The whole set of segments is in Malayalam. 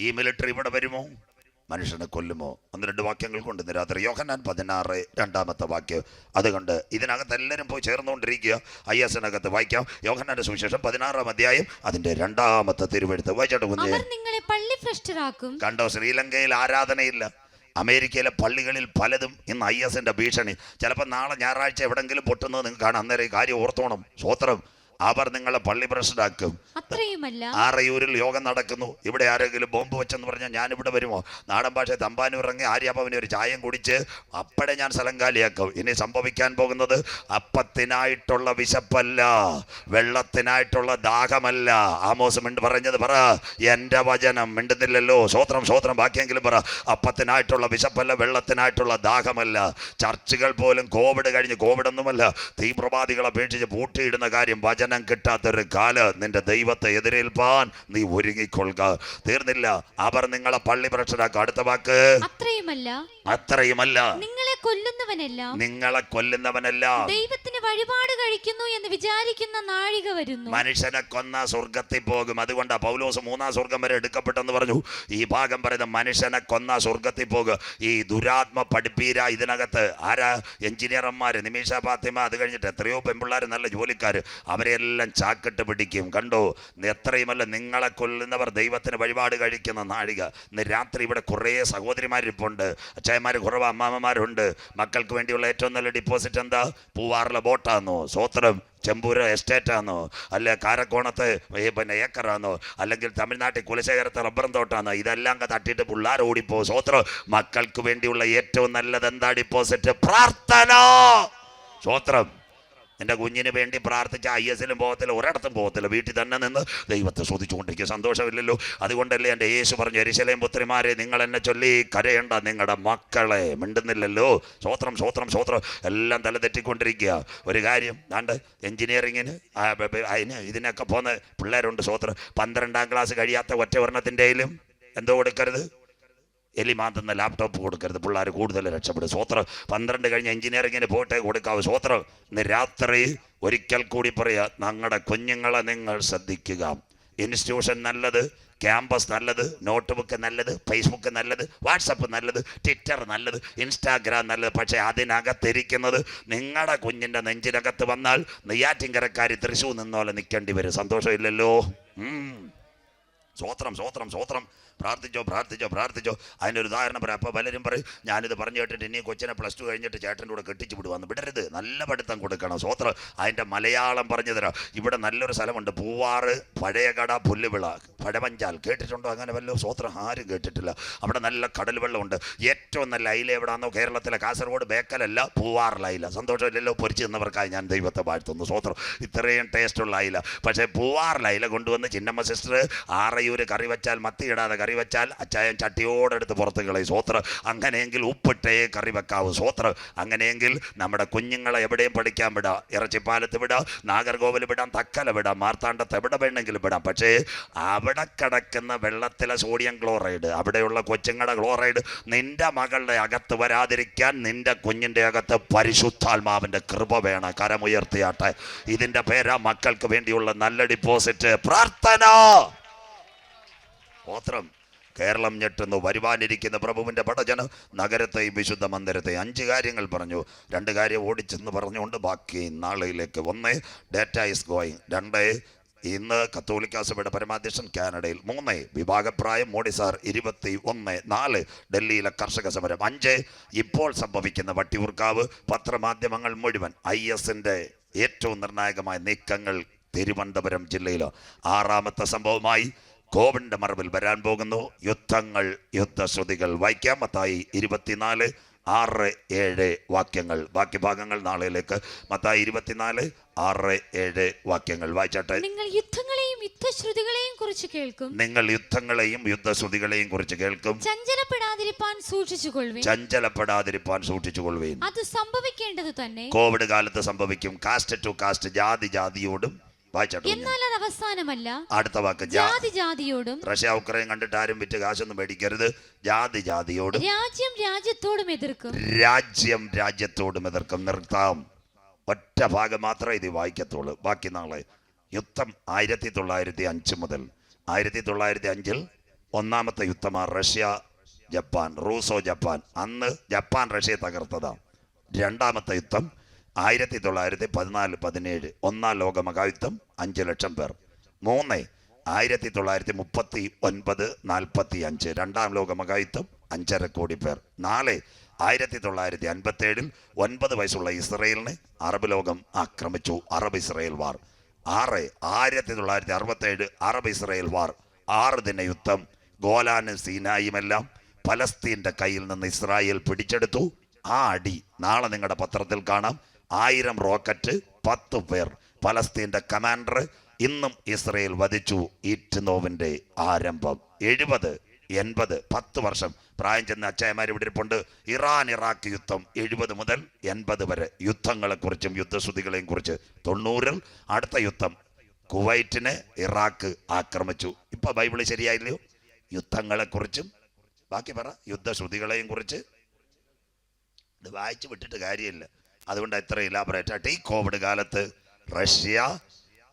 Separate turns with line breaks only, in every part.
ഈ മിലിറ്ററി ഇവിടെ വരുമോ? മനുഷ്യനെ കൊല്ലുമോ? ഒന്ന് രണ്ട് വാക്യങ്ങൾ കൊണ്ട് ഇന്ന് രാത്രി യോഹന്നാൻ പതിനാറ് രണ്ടാമത്തെ വാക്യം. അതുകൊണ്ട് ഇതിനകത്ത് എല്ലാവരും പോയി ചേർന്നുകൊണ്ടിരിക്കുക. ഐ എസിനകത്ത് വായിക്കാം. യോഹനാന്റെ സുവിശേഷം പതിനാറാം അധ്യായം അതിന്റെ രണ്ടാമത്തെ തിരുവെടുത്ത് വായിച്ചോട്ടെ കുഞ്ഞെ?
അവർ നിങ്ങളെ പള്ളി ഭ്രഷ്ടരാക്കും.
കണ്ടോ ശ്രീലങ്കയിൽ ആരാധനയില്ല. അമേരിക്കയിലെ പള്ളികളിൽ പലതും ഇന്ന് ഐ എസിന്റെ ഭീഷണി. ചിലപ്പോൾ നാളെ ഞായറാഴ്ച എവിടെങ്കിലും പൊട്ടുന്നത് നിങ്ങൾക്ക് കാണാം അന്നേരം ഈ കാര്യം ഓർത്തോണം. സ്വോത്രം അവർ നിങ്ങളെ പള്ളി ഭ്രഷ്ടരാക്കും
അത്രയുമല്ല?
ആറയൂരിൽ യോഗം നടക്കുന്നു. ഇവിടെ ആരെങ്കിലും ബോംബ് വെച്ചെന്ന് പറഞ്ഞാൽ ഞാൻ ഇവിടെ വരുമോ? നാടൻ ഭാഷ തമ്പാനൂർ ഇറങ്ങി ആര്യാഭവനെ ഒരു ചായം കുടിച്ച് അപ്പടെ ഞാൻ സ്ഥലം കാലിയാക്കും. ഇനി സംഭവിക്കാൻ പോകുന്നത് അപ്പത്തിനായിട്ടുള്ള വിശപ്പല്ല വെള്ളത്തിനായിട്ടുള്ള ദാഹമല്ല. ആമോസ് മിണ്ട് പറഞ്ഞത് പറ. എന്റെ വചനം മിണ്ടുന്നില്ലല്ലോ. സ്വോത്രം സ്വോത്രം ബാക്കിയെങ്കിലും പറ. അപ്പത്തിനായിട്ടുള്ള വിശപ്പല്ല വെള്ളത്തിനായിട്ടുള്ള ദാഹമല്ല. ചർച്ചുകൾ പോലും കോവിഡ് കഴിഞ്ഞ് കോവിഡൊന്നുമല്ല. തീവ്രവാദികളെ അപേക്ഷിച്ച് പൂട്ടിയിടുന്ന കാര്യം വചനം കിട്ടാത്തൊരു കാൽ നിന്റെ ദൈവത്തെ എതിരേൽപ്പാൻ നീ ഒരുങ്ങിക്കൊള്ളുക. തീർന്നില്ല. അവർ നിങ്ങളെ പള്ളി പ്രശ്നരാക്കും അടുത്ത വാക്ക്.
അത്രയുമല്ല.
അത്രയുമല്ല.
നിങ്ങളെ കൊല്ലുന്നവനല്ല.
നിങ്ങളെ കൊല്ലുന്നവനല്ല.
ദൈവത്തിന് വഴിപാട് കഴിക്കുന്നു എന്ന് വിചാരിക്കുന്ന നാഴിക വരുന്നു.
മനുഷ്യനെ കൊന്ന സ്വർഗത്തിൽ പോകും. അതുകൊണ്ടാ പൗലോസ് മൂന്നാം സ്വർഗം വരെ എടുക്കപ്പെട്ടെന്ന് പറഞ്ഞു. ഈ ഭാഗം പറയുന്നത് മനുഷ്യനെ കൊന്ന സ്വർഗത്തിൽ പോകും. ഈ ദുരാത്മ പഠിപ്പീര ഇതിനകത്ത് ആരാ? എഞ്ചിനീയർമാര് നിമിഷ ഫാത്തിമ അത് കഴിഞ്ഞിട്ട് എത്രയോ പെൺപിള്ളേർ നല്ല ജോലിക്കാർ അവരെല്ലാം ചാക്കിട്ട് പിടിക്കും. കണ്ടോ? എത്രയുമല്ല നിങ്ങളെ കൊല്ലുന്നവർ ദൈവത്തിന് വഴിപാട് കഴിക്കുന്ന നാഴിക. ഇന്ന് രാത്രി ഇവിടെ കുറേ സഹോദരിമാരിപ്പുണ്ട്. അച്ചായന്മാർ കുറവ് അമ്മാമ്മമാരുണ്ട്. മക്കൾക്ക് വേണ്ടിയുള്ള ഏറ്റവും നല്ല ഡിപ്പോസിറ്റ് എന്താ? പൂവാറിലെ ബോട്ടാന്നോ സ്വോത്രം ചെമ്പൂര് എസ്റ്റേറ്റാന്നോ അല്ലെ കാരക്കോണത്ത് പിന്നെ ഏക്കറാന്നോ അല്ലെങ്കിൽ തമിഴ്നാട്ടിൽ കുലശേഖരത്തെ റബ്ബറും തോട്ടാന്നോ ഇതെല്ലാം തട്ടിയിട്ട് പിള്ളേർ ഓടിപ്പോ. സ്വോത്രം മക്കൾക്ക് വേണ്ടിയുള്ള ഏറ്റവും നല്ലത് എന്താ ഡിപ്പോസിറ്റ് പ്രാർത്ഥന! സ്വോത്രം എന്റെ കുഞ്ഞിന് വേണ്ടി പ്രാർത്ഥിച്ച ഐ എസിലും പോകത്തില്ല ഒരിടത്തും പോകത്തില്ല. വീട്ടിൽ തന്നെ നിന്ന് ദൈവത്തെ ശ്രദ്ധിച്ചുകൊണ്ടിരിക്കുക സന്തോഷമില്ലല്ലോ. അതുകൊണ്ടല്ലേ എന്റെ യേശു പറഞ്ഞു എരിശലേം പുത്രിമാരെ നിങ്ങൾ എന്നെ ചൊല്ലി കരയേണ്ട നിങ്ങളുടെ മക്കളെ. മിണ്ടുന്നില്ലല്ലോ. സ്വോത്രം സ്വോത്രം സ്വോത്രം എല്ലാം തല തെറ്റിക്കൊണ്ടിരിക്കുക. ഒരു കാര്യം ദാണ്ട് ബ- അതിന് ഇതിനൊക്കെ പോകുന്ന പിള്ളേരുണ്ട് സ്വോത്രം പന്ത്രണ്ടാം ക്ലാസ് കഴിയാത്ത ഒറ്റ ഒരെണ്ണത്തിന്റെയിലും എന്തോ കൊടുക്കരുത്. എലി മാന്തുന്ന ലാപ്ടോപ്പ് കൊടുക്കരുത്. പിള്ളേർ കൂടുതൽ രക്ഷപ്പെടും. സ്വോത്രം പന്ത്രണ്ട് കഴിഞ്ഞ് എഞ്ചിനീയറിങ്ങിന് പോട്ടെ കൊടുക്കാവൂ. സ്വോത്രം ഇന്ന് രാത്രി ഒരിക്കൽ കൂടി പറയുക ഞങ്ങളുടെ കുഞ്ഞുങ്ങളെ നിങ്ങൾ ശ്രദ്ധിക്കുക. ഇൻസ്റ്റിറ്റ്യൂഷൻ നല്ലത് ക്യാമ്പസ് നല്ലത് നോട്ട്ബുക്ക് നല്ലത് ഫേസ്ബുക്ക് നല്ലത് വാട്സപ്പ് നല്ലത് ട്വിറ്റർ നല്ലത് ഇൻസ്റ്റാഗ്രാം നല്ലത്. പക്ഷേ അതിനകത്തിരിക്കുന്നത് നിങ്ങളുടെ കുഞ്ഞിന്റെ നെഞ്ചിനകത്ത് വന്നാൽ നെയ്യാറ്റിൻകരക്കാരി തൃശ്ശൂർ നിന്നോലെ നിൽക്കേണ്ടി വരും. സന്തോഷമില്ലല്ലോ. സ്വോത്രം സ്വോത്രം സ്വോത്രം പ്രാർത്ഥിച്ചോ പ്രാർത്ഥിച്ചോ പ്രാർത്ഥിച്ചോ. അതിന്റെ ഒരു ഉദാഹരണം പറയാം. അപ്പോൾ പലരും പറയും ഞാനിത് പറഞ്ഞു കേട്ടിട്ട് ഇനി കൊച്ചിനെ പ്ലസ് ടു കഴിഞ്ഞിട്ട് ചേട്ടന്റെ കൂടെ കെട്ടിച്ച് വിടുവാന്ന് വിടരുത്. നല്ല പഠിത്തം കൊടുക്കണം. സ്വോത്രം അതിന്റെ മലയാളം പറഞ്ഞു തരാം. ഇവിടെ നല്ലൊരു സ്ഥലമുണ്ട്. പൂവാറ് പഴയകട പുല്ലുവിള. പഴവഞ്ചാൽ. കേട്ടിട്ടുണ്ടോ അങ്ങനെ വല്ലോ സ്വോത്രം ആരും കേട്ടിട്ടില്ല. അവിടെ നല്ല കടൽ വെള്ളമുണ്ട്. ഏറ്റവും നല്ല അയില എവിടാന്നോ കേരളത്തിലെ കാസർഗോഡ് ബേക്കലല്ല പൂവാറിലായില്ല സന്തോഷമില്ലല്ലോ? പൊരിച്ചു നിന്നവർക്കായി ഞാൻ ദൈവത്തെ വാഴ്ത്തുന്നു. സ്വോത്രം ഇത്രയും ടേസ്റ്റുള്ള അയില. പക്ഷേ പൂവാറിലായില കൊണ്ടുവന്ന് ചിന്നമ്മ സിസ്റ്റർ ആറയൂര് കറി വെച്ചാൽ മത്തി ഇടാതെ കറി വെച്ചാൽ അച്ചായൻ ചട്ടിയോടെടുത്ത് പുറത്ത് കളയും. സോത്ര അങ്ങനെയെങ്കിൽ ഉപ്പിട്ടേ കറി വെക്കാവൂ. സോത്ര അങ്ങനെയെങ്കിൽ നമ്മുടെ കുഞ്ഞുങ്ങളെ എവിടെയും പഠിക്കാൻ വിടാം. ഇറച്ചിപ്പാലത്ത് വിടാം നാഗർകോവിൽ വിടാം തക്കല വിടാം മാർത്താണ്ടത്ത് എവിടെ വേണമെങ്കിലും വിടാം. പക്ഷേ അവിടെ കിടക്കുന്ന വെള്ളത്തിലെ സോഡിയം ക്ലോറൈഡ് അവിടെയുള്ള കൊച്ചുങ്ങളുടെ ക്ലോറൈഡ് നിന്റെ മകളുടെ അകത്ത് വരാതിരിക്കാൻ നിന്റെ കുഞ്ഞിന്റെ അകത്ത് പരിശുദ്ധാത്മാവിന്റെ കൃപ വേണം. കരമുയർത്തിയാട്ടെ. ഇതിന്റെ പേരാ മക്കൾക്ക് വേണ്ടിയുള്ള നല്ല ഡിപ്പോസിറ്റ് പ്രാർത്ഥന. സ്തോത്രം കേരളം ഞെട്ടുന്നു. വരുവാനിരിക്കുന്ന പ്രഭുവിന്റെ പടജന നഗരത്തെയും വിശുദ്ധ മന്ദിരത്തെ അഞ്ച് കാര്യങ്ങൾ പറഞ്ഞു. രണ്ട് കാര്യം ഓടിച്ചെന്ന് പറഞ്ഞുകൊണ്ട് ബാക്കി നാളെയിലേക്ക് ഒന്ന് ഡേറ്റ ഈസ് ഗോയിങ് രണ്ട് ഇന്ന് കത്തോലിക്ക സഭയുടെ പരമാധ്യക്ഷൻ കാനഡയിൽ. മൂന്ന് വിഭാഗപ്രായം മോഡി സാർ ഇരുപത്തി ഒന്ന് നാല് ഡൽഹിയിലെ കർഷക സമരം. അഞ്ച് ഇപ്പോൾ സംഭവിക്കുന്ന വട്ടിയൂർക്കാവ് പത്രമാധ്യമങ്ങൾ മുഴുവൻ ഐ എസിന്റെ ഏറ്റവും നിർണായകമായ നീക്കങ്ങൾ തിരുവനന്തപുരം ജില്ലയിലോ. ആറാമത്തെ സംഭവമായി കോവിഡിന്റെ മറവിൽ വരാൻ പോകുന്നു. യുദ്ധങ്ങൾ യുദ്ധശ്രുതികൾ വായിക്കാം. മത്തായി ഇരുപത്തിനാല് ആറ് ഏഴ് വാക്യങ്ങൾ. ബാക്കി ഭാഗങ്ങൾ നാളെയിലേക്ക് മത്തായി ഇരുപത്തിനാല് ആറ് ഏഴ് വാക്യങ്ങൾ വായിച്ചാട്ടെ.
നിങ്ങൾ യുദ്ധങ്ങളെയും യുദ്ധശ്രുതികളെയും കുറിച്ച് കേൾക്കും.
നിങ്ങൾ യുദ്ധങ്ങളെയും യുദ്ധശ്രുതികളെയും കുറിച്ച് കേൾക്കും.
ചഞ്ചലപ്പെടാതിരിപ്പാൻ സൂക്ഷിച്ചുകൊള്ളുവിൻ.
ചഞ്ചലപ്പെടാതിരിപ്പാൻ സൂക്ഷിച്ചുകൊള്ളുകയും
അത് സംഭവിക്കേണ്ടത് തന്നെ.
കോവിഡ് കാലത്ത് സംഭവിക്കും. കാസ്റ്റ് ടു കാസ്റ്റ് ജാതി ജാതിയോടും.
എന്നാൽ അത് അവസാനമല്ല.
അടുത്ത വാക്ക്
ജാതി ജാതിയോടും
റഷ്യ ഉക്രൈൻ കണ്ടിട്ട് ആരും വിറ്റ് കാശൊന്നും മേടിക്കരുത്. ജാതി ജാതിയോടും
രാജ്യം രാജ്യത്തോടും എതിർക്കും.
രാജ്യം രാജ്യത്തോടും എതിർക്കും. നിർത്താം. ഒറ്റ ഭാഗം മാത്രമേ ഇത് വായിക്കത്തുള്ളൂ. ബാക്കി നാളെ യുദ്ധം ആയിരത്തി തൊള്ളായിരത്തി അഞ്ച് മുതൽ ആയിരത്തി തൊള്ളായിരത്തി അഞ്ചിൽ ഒന്നാമത്തെ യുദ്ധമാണ് റഷ്യ ജപ്പാൻ റൂസോ ജപ്പാൻ. അന്ന് ജപ്പാൻ റഷ്യയെ തകർത്തതാണ് രണ്ടാമത്തെ യുദ്ധം ആയിരത്തി തൊള്ളായിരത്തി പതിനാല് പതിനേഴ് ഒന്നാം ലോക മഹായുദ്ധം അഞ്ച് ലക്ഷം പേർ. മൂന്ന് ആയിരത്തി തൊള്ളായിരത്തി മുപ്പത്തി ഒൻപത് നാൽപ്പത്തി അഞ്ച് രണ്ടാം ലോക മഹായുദ്ധം അഞ്ചര കോടി പേർ. നാല് ആയിരത്തി തൊള്ളായിരത്തി അൻപത്തി ഏഴിൽ ഒൻപത് വയസ്സുള്ള ഇസ്രയേലിനെ അറബ് ലോകം ആക്രമിച്ചു അറബ് ഇസ്രയേൽ വാർ. ആറ് ആയിരത്തി തൊള്ളായിരത്തി അറുപത്തി ഏഴ് അറബ് ഇസ്രയേൽ വാർ. ആറ് ദിന യുദ്ധം ഗോലാനും സീനായുമെല്ലാം പലസ്തീന്റെ കയ്യിൽ നിന്ന് ഇസ്രായേൽ പിടിച്ചെടുത്തു. ആ അടി നാളെ നിങ്ങളുടെ പത്രത്തിൽ കാണാം. ആയിരം റോക്കറ്റ് പത്ത് പേർ. പലസ്തീന്റെ കമാൻഡർ ഇന്നും ഇസ്രയേൽ വധിച്ചു. ഈറ്റ്നോവിന്റെ ആരംഭം. എഴുപത് എൺപത് പത്ത് വർഷം. പ്രായം ചെന്ന അച്ചായമാർ ഇവിടെ ഇരിപ്പുണ്ട്. ഇറാൻ ഇറാഖ് യുദ്ധം എഴുപത് മുതൽ എൺപത് വരെ. യുദ്ധങ്ങളെക്കുറിച്ചും യുദ്ധശ്രുതികളെയും കുറിച്ച് തൊണ്ണൂറിൽ അടുത്ത യുദ്ധം കുവൈറ്റിനെ ഇറാഖ് ആക്രമിച്ചു. ഇപ്പൊ ബൈബിൾ ശരിയായില്ലയോ? യുദ്ധങ്ങളെക്കുറിച്ചും. ബാക്കി പറ. യുദ്ധശ്രുതികളെയും കുറിച്ച്. ഇത് വായിച്ചു വിട്ടിട്ട് കാര്യമില്ല. അതുകൊണ്ട് എത്ര ഇലാബറേറ്റ് ആയിട്ട് ഈ കോവിഡ് കാലത്ത് റഷ്യ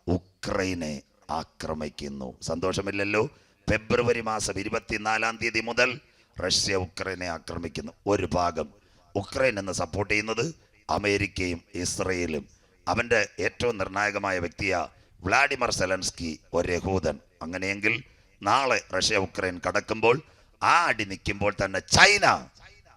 ഉക്രൈനെ ആക്രമിക്കുന്നു. സന്തോഷമില്ലല്ലോ? ഫെബ്രുവരി മാസം ഇരുപത്തിനാലാം തീയതി മുതൽ റഷ്യ ഉക്രൈനെ ആക്രമിക്കുന്നു. ഒരു ഭാഗം ഉക്രൈൻ എന്ന് സപ്പോർട്ട് ചെയ്യുന്നത് അമേരിക്കയും ഇസ്രയേലും. അവന്റെ ഏറ്റവും നിർണായകമായ വ്യക്തിയാ വ്ളാഡിമർ സെലൻസ്കി ഒരു യഹൂദൻ. അങ്ങനെയെങ്കിൽ നാളെ റഷ്യ ഉക്രൈൻ കടക്കുമ്പോൾ ആ അടി നിൽക്കുമ്പോൾ തന്നെ ചൈന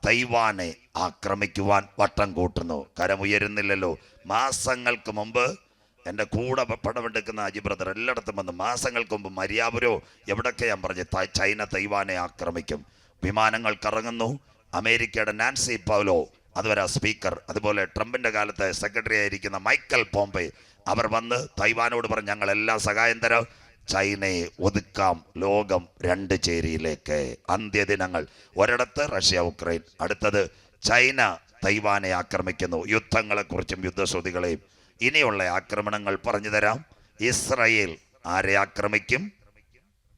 തൈവാനെ ആക്രമിക്കുവാൻ വട്ടം കൂട്ടുന്നു. കരമുയരുന്നില്ലല്ലോ. മാസങ്ങൾക്ക് മുമ്പ് എന്റെ കൂടെ പടമെടുക്കുന്ന അജി ബ്രദർ എല്ലായിടത്തും വന്ന്. മാസങ്ങൾക്ക് മുമ്പ് മര്യാപുരോ എവിടൊക്കെ ഞാൻ പറഞ്ഞു ചൈന തൈവാനെ ആക്രമിക്കും. വിമാനങ്ങൾ കറങ്ങുന്നു. അമേരിക്കയുടെ നാൻസി പൗലോ അതുവരെ സ്പീക്കർ അതുപോലെ ട്രംപിന്റെ കാലത്ത് സെക്രട്ടറി ആയിരിക്കുന്ന മൈക്കൽ പോംപെ അവർ വന്ന് തൈവാനോട് പറഞ്ഞ് ഞങ്ങൾ എല്ലാ സഹായം തരാം. ചൈനയെ ഒതുക്കാം ലോകം രണ്ട് ചേരിയിലേക്ക്. അന്ത്യദിനങ്ങൾ. ഒരിടത്ത് റഷ്യ ഉക്രൈൻ. അടുത്തത് ചൈന തൈവാനെ ആക്രമിക്കുന്നു. യുദ്ധങ്ങളെക്കുറിച്ചും യുദ്ധശ്രുതികളെയും ഇനിയുള്ള ആക്രമണങ്ങൾ പറഞ്ഞു തരാം. ഇസ്രയേൽ ആരെ ആക്രമിക്കും?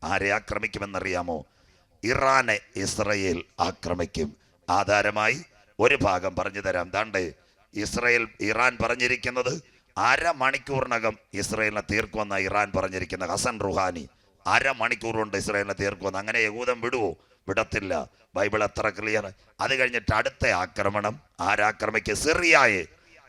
ആരെ ആക്രമിക്കുമെന്നറിയാമോ? ഇറാനെ ഇസ്രയേൽ ആക്രമിക്കും. ആധാരമായി ഒരു ഭാഗം പറഞ്ഞു തരാം. ദാണ്ട് ഇസ്രയേൽ ഇറാൻ പറഞ്ഞിരിക്കുന്നത് അരമണിക്കൂറിനകം ഇസ്രയേലിനെ തീർക്കുമെന്ന ഇറാൻ പറഞ്ഞിരിക്കുന്ന ഹസൻ റുഹാനി. അരമണിക്കൂർ കൊണ്ട് ഇസ്രയേലിനെ തീർക്കുമെന്ന്. അങ്ങനെ യഹൂദം വിടുവോ? വിടത്തില്ല. ബൈബിൾ എത്ര ക്ലിയർ. അത് കഴിഞ്ഞിട്ട് അടുത്ത ആക്രമണം ആരാക്രമിക്കും? സിറിയായെ.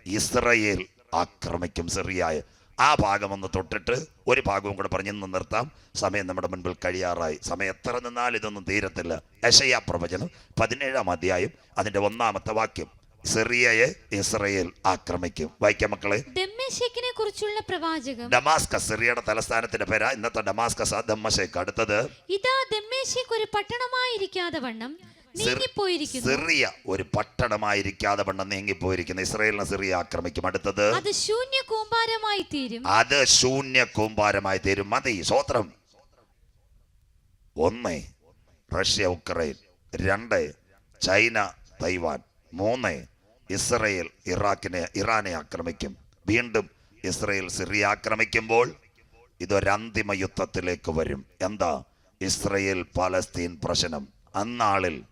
ഇസ്രയേൽ ആക്രമിക്കും സിറിയായെ. ആ ഭാഗം ഒന്ന് തൊട്ടിട്ട് ഒരു ഭാഗവും കൂടെ പറഞ്ഞു നിന്ന് നിർത്താം. സമയം നമ്മുടെ മുൻപിൽ കഴിയാറായി. സമയം എത്ര നിന്നാൽ ഇതൊന്നും തീരത്തില്ല. യശയാ പ്രവചനം പതിനേഴാം അധ്യായം അതിന്റെ ഒന്നാമത്തെ വാക്യം. സിറിയയെ ഇസ്രയേൽ ആക്രമിക്കും. വായിക്കാം മക്കളെ.
ദമ്മേശേക്കിനെ കുറിച്ചുള്ള പ്രവാചകം.
ഡമാസ്കസ് സിറിയയുടെ തലസ്ഥാനത്തിന്റെ പേരാ. ഇന്നത്തെ ഡമാസ്കസ് ദമ്മശേക്ക് അടുത്തത്.
ഇതാ ദമ്മേശേക്ക് ഒരു പട്ടണമായിരിക്കാതെ വണ്ണം
സിറിയ ഒരു പട്ടണമായിരിക്കാതെ വണ്ണം നീങ്ങിപ്പോയിരിക്കുന്നു. ഇസ്രയേലിനെ സിറിയ ആക്രമിക്കും. അടുത്തത്.
അത് ശൂന്യ കൂമ്പാരമായി തീരും.
അത് ശൂന്യ കൂമ്പാരമായി തീരും. മതി സ്വോത്രം. ഒന്ന് റഷ്യ ഉക്രൈൻ. രണ്ട് ചൈന തൈവാൻ. മൂന്ന് ഇസ്രയേൽ ഇറാഖിനെ ഇറാനെ ആക്രമിക്കും. വീണ്ടും ഇസ്രയേൽ സിറിയ ആക്രമിക്കുമ്പോൾ ഇതൊരന്തിമ യുദ്ധത്തിലേക്ക് വരും. എന്താ? ഇസ്രയേൽ പാലസ്തീൻ പ്രശ്നം. അന്നാളിൽ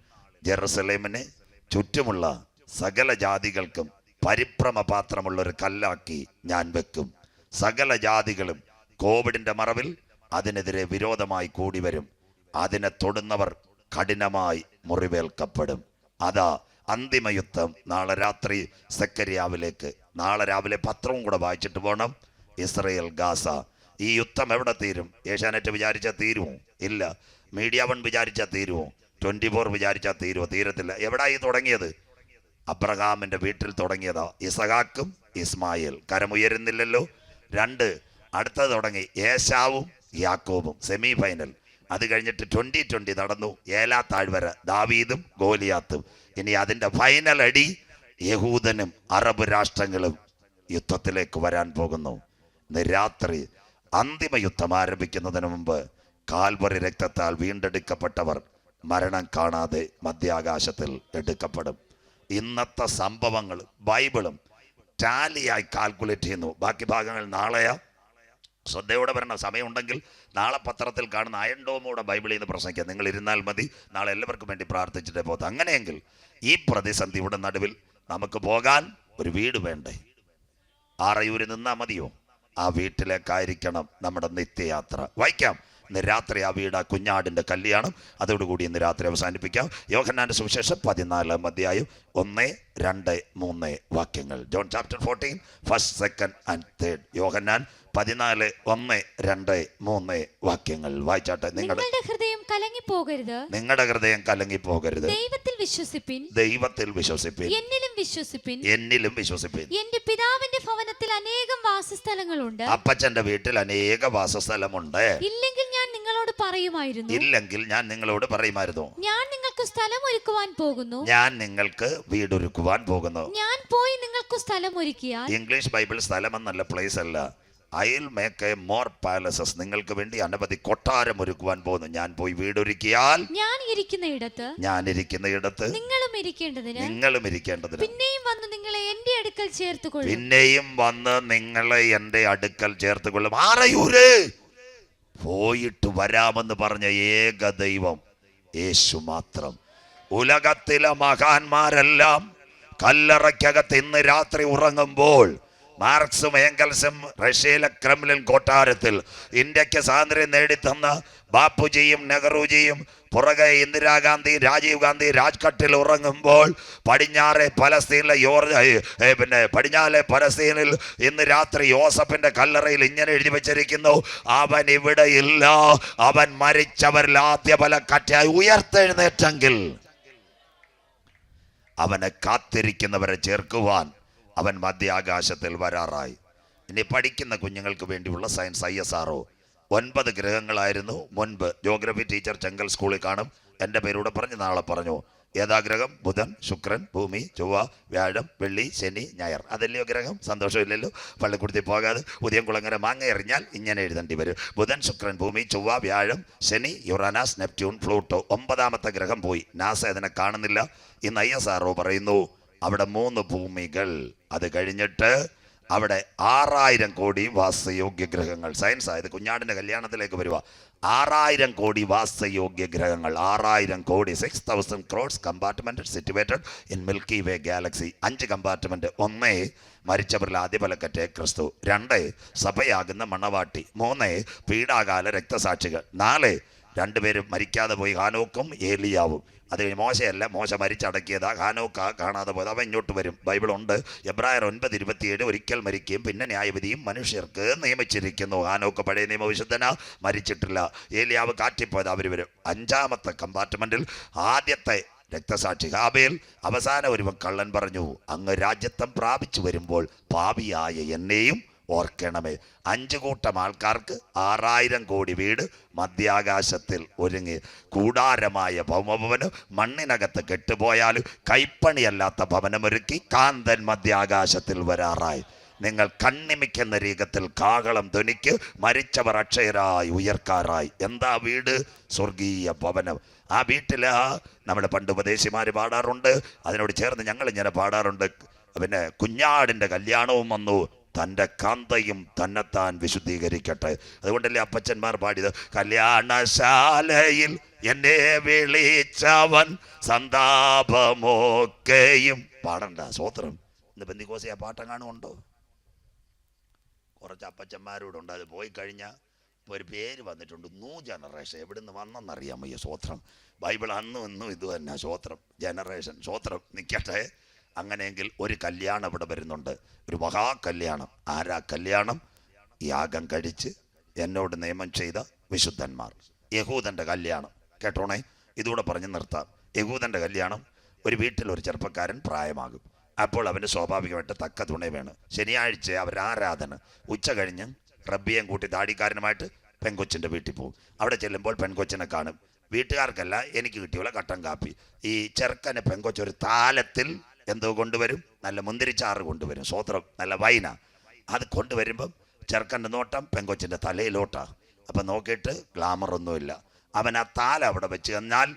ജെറുസലേമിനെ ചുറ്റുമുള്ള സകല ജാതികൾക്കും പരിഭ്രമ പാത്രമുള്ള ഒരു കല്ലാക്കി ഞാൻ വെക്കും. സകല ജാതികളും കോവിഡിന്റെ മറവിൽ അതിനെതിരെ വിരോധമായി കൂടി വരും അതിനെ തൊടുന്നവർ കഠിനമായി മുറിവേൽക്കപ്പെടും. അതാ അന്തിമയുദ്ധം നാളെ രാത്രി സെക്കരിയാവിലേക്ക് നാളെ രാവിലെ പത്രവും കൂടെ വായിച്ചിട്ട് പോകണം ഇസ്രയേൽ ഗാസ. ഈ യുദ്ധം എവിടെ തീരും? ഏഷ്യാനെറ്റ് വിചാരിച്ചാൽ തീരുമോ ഇല്ല. മീഡിയ വൺ വിചാരിച്ചാൽ തീരുമോ ട്വന്റി ഫോർ വിചാരിച്ചാൽ തീരുമോ തീരത്തില്ല. എവിടാ ഈ തുടങ്ങിയത്? അബ്രഹാമിന്റെ വീട്ടിൽ തുടങ്ങിയതാ ഇസഹാക്കും ഇസ്മായിൽ. കരമുയരുന്നില്ലല്ലോ രണ്ട് അടുത്തത് തുടങ്ങി ഏശാവും യാക്കോബും. Semi final. അത് കഴിഞ്ഞിട്ട് ട്വന്റി ട്വന്റി നടന്നു. ഏലാ താഴ്വര ദാവീദും ഗോലിയാത്തും. ഇനി അതിന്റെ ഫൈനൽ അടി യഹൂദനും അറബ് രാഷ്ട്രങ്ങളും യുദ്ധത്തിലേക്ക് വരാൻ പോകുന്നു. രാത്രി അന്തിമ യുദ്ധം ആരംഭിക്കുന്നതിന് മുമ്പ് കാൽവറി രക്തത്താൽ വീണ്ടെടുക്കപ്പെട്ടവർ മരണം കാണാതെ മധ്യാകാശത്തിൽ എടുക്കപ്പെടും. ഇന്നത്തെ സംഭവങ്ങൾ ബൈബിളും ടാലിയായി കാൽക്കുലേറ്റ് ചെയ്യുന്നു. ബാക്കി ഭാഗങ്ങൾ നാളെയാ? ശ്രദ്ധയോടെ വരണം. സമയമുണ്ടെങ്കിൽ നാളെ പത്രത്തിൽ കാണുന്ന അയൻഡോമോടെ ബൈബിളിൽ നിന്ന് പ്രസംഗിക്കാം. നിങ്ങൾ ഇരുന്നാൽ മതി. നാളെ എല്ലാവർക്കും വേണ്ടി പ്രാർത്ഥിച്ചിട്ടേ പോകാം. അങ്ങനെയെങ്കിൽ ഈ പ്രതിസന്ധി പ്രതിസന്ധിയുടെ നടുവിൽ നമുക്ക് പോകാൻ ഒരു വീട് വേണ്ടേ? ആറയൂര് നിന്നാ മതിയോ? ആ വീട്ടിലേക്കായിരിക്കണം നമ്മുടെ നിത്യയാത്ര. വായിക്കാം ഇന്ന് രാത്രി ആ വീട് ആ കുഞ്ഞാടിന്റെ കല്യാണം. അതോടുകൂടി ഇന്ന് രാത്രി അവസാനിപ്പിക്കാം. യോഹന്നാന്റെ സുവിശേഷം പതിനാലാം അധ്യായം ഒന്ന് രണ്ട് മൂന്ന് വാക്യങ്ങൾ. John chapter fourteen first second and third Yohannan പതിനാല് ഒന്ന് രണ്ട് മൂന്ന് വാക്യങ്ങൾ. വായിച്ചാട്ടെ. നിങ്ങളുടെ
ഹൃദയം കലങ്ങി പോകരുത്
നിങ്ങളുടെ ഹൃദയം കലങ്ങി പോകരുത്
ദൈവത്തിൽ വിശ്വസിപ്പിൻ.
ദൈവത്തിൽ വിശ്വസിപ്പിൻ.
എന്നിലും വിശ്വസിപ്പിൻ.
എന്നിലും വിശ്വസിപ്പിൻ.
എന്റെ പിതാവിന്റെ ഭവനത്തിൽ അനേകം വാസസ്ഥലങ്ങളുണ്ട്.
അപ്പച്ചന്റെ വീട്ടിൽ അനേക വാസസ്ഥലമുണ്ട്.
ഇല്ലെങ്കിൽ ഞാൻ നിങ്ങളോട് പറയുമായിരുന്നു.
ഇല്ലെങ്കിൽ ഞാൻ നിങ്ങളോട് പറയുമായിരുന്നു.
ഞാൻ നിങ്ങൾക്ക് സ്ഥലം ഒരുക്കുവാൻ പോകുന്നു.
ഞാൻ നിങ്ങൾക്ക് വീടൊരുക്കുവാൻ പോകുന്നു.
ഞാൻ പോയി നിങ്ങൾക്ക് സ്ഥലം ഒരുക്കിയാൽ
ഇംഗ്ലീഷ് ബൈബിൾ സ്ഥലം എന്നല്ല പ്ലേസ് അല്ല. I'll make a more palaces. നിങ്ങൾക്ക് വേണ്ടി അനവധി കൊട്ടാരം ഒരുക്കുവാൻ പോകുന്നു. ഞാൻ പോയി വീടൊരുക്കിയാൽ
ഞാൻ ഇരിക്കുന്ന ഇടത്ത്
ഞാൻ ഇരിക്കുന്ന ഇടത്ത്
നിങ്ങളും ഇരിക്കേണ്ടതിന്.
നിങ്ങളും ഇരിക്കേണ്ടതിന്.
പിന്നെയും വന്ന് നിങ്ങളെ എന്റെ അടുക്കൽ ചേർത്തുകൊള്ളും.
പിന്നെയും വന്ന് നിങ്ങളെ എന്റെ അടുക്കൽ ചേർത്ത് കൊള്ളും ആറയൂര് പോയിട്ട് വരാമെന്ന് പറഞ്ഞ ഏക ദൈവം യേശു മാത്രം. ഉലകത്തിലെ മഹാന്മാരെല്ലാം കല്ലറയ്ക്കകത്ത് ഇന്ന് രാത്രി ഉറങ്ങുമ്പോൾ മാർക്സും ഏങ്കൽസും റഷ്യയിലെ ക്രെംലിൻ കൊട്ടാരത്തിൽ ഇന്ത്യയ്ക്ക് സ്വാതന്ത്ര്യം നേടിത്തന്ന ബാപ്പുജിയും നെഹ്റുജിയും പുറകെ ഇന്ദിരാഗാന്ധി രാജീവ് ഗാന്ധി രാജ്ഘട്ടിൽ ഉറങ്ങുമ്പോൾ പടിഞ്ഞാറെ പലസ്തീനിലെ യോർ ഏ, ഏ, പിന്നെ പടിഞ്ഞാറെ പലസ്തീനിൽ ഇന്ന് രാത്രി യോസഫിന്റെ കല്ലറയിൽ ഇങ്ങനെ എഴുതി വെച്ചിരിക്കുന്നു അവൻ ഇവിടെ ഇല്ല അവൻ മരിച്ചവരിൽ ആദ്യ പല കറ്റായി ഉയർത്തെഴുന്നേറ്റെങ്കിൽ അവനെ കാത്തിരിക്കുന്നവരെ ചേർക്കുവാൻ അവൻ മധ്യാകാശത്തിൽ വരാറായി. ഇനി പഠിക്കുന്ന കുഞ്ഞുങ്ങൾക്ക് വേണ്ടിയുള്ള സയൻസ് ഐ എസ് ആർഒ ഒൻപത് ഗ്രഹങ്ങളായിരുന്നു. മുൻപ് ജോഗ്രഫി ടീച്ചർ ചെങ്കൽ സ്കൂളിൽ കാണും. എന്റെ പേരൂടെ പറഞ്ഞ് നാളെ പറഞ്ഞു. ഏതാ ഗ്രഹം? ബുധൻ ശുക്രൻ ഭൂമി ചൊവ്വ വ്യാഴം വെള്ളി ശനി ഞായർ. അതല്ലയോ ഗ്രഹം? സന്തോഷമില്ലല്ലോ? പള്ളിക്കൂടത്തിൽ പോകാതെ ഉദയംകുളങ്ങര മാങ്ങ എറിഞ്ഞാൽ ഇങ്ങനെ എഴുതേണ്ടി വരും. ബുധൻ ശുക്രൻ ഭൂമി ചൊവ്വ വ്യാഴം ശനി യുറാനാസ് നെപ്റ്റ്യൂൺ ഫ്ലൂട്ടോ ഒമ്പതാമത്തെ ഗ്രഹം പോയി. നാസ അതിനെ കാണുന്നില്ല. ഇന്ന് ഐ എസ് പറയുന്നു. അവിടെ മൂന്ന് ഭൂമികൾ. അത് കഴിഞ്ഞിട്ട് അവിടെ ആറായിരം കോടി വാസയോഗ്യ ഗ്രഹങ്ങൾ. സയൻസ് ആയത് കുഞ്ഞാടിന്റെ കല്യാണത്തിലേക്ക് വരിക ആറായിരം കോടി വാസയോഗ്യ ഗ്രഹങ്ങൾ. ആറായിരം കോടി six thousand crores compartment situated in Milky Way galaxy അഞ്ച് കമ്പാർട്ട്മെന്റ് ഒന്ന് മരിച്ചവരിൽ ആദ്യപലക്കറ്റേ ക്രിസ്തു. രണ്ട് സഭയാകുന്ന മണവാട്ടി. മൂന്ന് പീഡാകാല രക്തസാക്ഷികൾ. നാല് രണ്ടുപേരും മരിക്കാതെ പോയി. ഹാനോക്കും ഏലിയാവും. അത് കഴിഞ്ഞ് മോശയല്ല മോശ മരിച്ചടക്കിയതാ. ഹാനോക്ക കാണാതെ പോയത്. അവൻ ഇങ്ങോട്ട് വരും. ബൈബിളുണ്ട്. എബ്രായർ ഒൻപത് ഇരുപത്തിയേഴ് ഒരിക്കൽ മരിക്കുകയും പിന്നെ ന്യായവിധിയും മനുഷ്യർക്ക് നിയമിച്ചിരിക്കുന്നു. ഹാനോക്ക പഴയ നിയമവിശുദ്ധന മരിച്ചിട്ടില്ല. ഏലിയാവ് കാറ്റിപ്പോയത് അവർ വരും. അഞ്ചാമത്തെ കമ്പാർട്ട്മെന്റിൽ ആദ്യത്തെ രക്തസാക്ഷി ഹാബേൽ അവസാന ഒരു കള്ളൻ പറഞ്ഞു അങ്ങ് രാജ്യത്വം പ്രാപിച്ചു വരുമ്പോൾ പാപിയായ എന്നെയും ഓർക്കണമേ. അഞ്ചു കൂട്ടം ആൾക്കാർക്ക് ആറായിരം കോടി വീട് മധ്യാകാശത്തിൽ ഒരുങ്ങി. കൂടാരമായ ഭൗമഭവനം മണ്ണിനകത്ത് കെട്ടുപോയാലും കൈപ്പണിയല്ലാത്ത ഭവനമൊരുക്കി കാന്തൻ മധ്യാകാശത്തിൽ വരാറായി. നിങ്ങൾ കണ്ണിമിക്കുന്ന രീകത്തിൽ കാഹളം ധ്വനിക്ക് മരിച്ചവർ അക്ഷയരായി ഉയർക്കാറായി. എന്താ വീട്? സ്വർഗീയ ഭവനം. ആ വീട്ടിൽ നമ്മുടെ പണ്ട് ഉപദേശിമാർ പാടാറുണ്ട്. അതിനോട് ചേർന്ന് ഞങ്ങൾ ഇങ്ങനെ പാടാറുണ്ട്. പിന്നെ കുഞ്ഞാടിന്റെ കല്യാണവും വന്നു. തന്റെ കാന്തയും തന്നെത്താൻ വിശുദ്ധീകരിക്കട്ടെ. അതുകൊണ്ടല്ലേ അപ്പച്ചന്മാർ പാടിയത്? കല്യാണശാലയിൽ എന്നെ വിളിച്ചവൻ സന്താപമൊക്കെയും പാടണ്ട സ്വോത്രം ഇന്ന് ബന്ധിക്കോസി ആ പാട്ടെങ്ങാണുണ്ടോ കുറച്ച് അപ്പച്ചന്മാരോട് ഉണ്ട്. അത് പോയി കഴിഞ്ഞാൽ ഇപ്പോൾ ഒരു പേര് വന്നിട്ടുണ്ട്. New generation. എവിടുന്ന് വന്നെന്നറിയാമോ ഈ സ്വോത്രം ബൈബിൾ അന്നും ഇന്നും ഇത് തന്നെ സ്വോത്രം ജനറേഷൻ. സ്വോത്രം നിൽക്കട്ടെ അങ്ങനെയെങ്കിൽ ഒരു കല്യാണം ഇവിടെ വരുന്നുണ്ട്. ഒരു മഹാ കല്യാണം. ആരാ കല്യാണം? യാഗം കഴിച്ച് എന്നോട് നിയമം ചെയ്ത വിശുദ്ധന്മാർ. യഹൂദന്റെ കല്യാണം. കേട്ടോണേ? ഇതുകൂടെ പറഞ്ഞു നിർത്താം. യഹൂദന്റെ കല്യാണം ഒരു വീട്ടിൽ ഒരു ചെറുപ്പക്കാരൻ പ്രായമാകും. അപ്പോൾ അവന് സ്വാഭാവികമായിട്ട് തക്ക തുണ വേണം. ശനിയാഴ്ച അവർ ആരാധന. ഉച്ച കഴിഞ്ഞ് റബ്ബിയും കൂട്ടി താടിക്കാരനുമായിട്ട് പെൺകൊച്ചിന്റെ വീട്ടിൽ പോകും. അവിടെ ചെല്ലുമ്പോൾ പെൺകൊച്ചിനെ കാണും. വീട്ടുകാർക്കല്ല എനിക്ക് കിട്ടിയുള്ള കട്ടൻ കാപ്പി. ഈ ചെറുക്കനെ പെൺകൊച്ചൊരു താലത്തിൽ എന്തോ കൊണ്ടുവരും? നല്ല മുന്തിരിച്ചാറ് കൊണ്ടുവരും. സ്വോത്രം നല്ല വൈന. അത് കൊണ്ടുവരുമ്പം ചെറുക്കന്റെ നോട്ടം പെങ്കൊച്ചിന്റെ തലയിലോട്ടാ. അപ്പം നോക്കിയിട്ട് ഗ്ലാമർ ഒന്നുമില്ല. അവൻ ആ താല അവിടെ വെച്ച് തന്നാൽ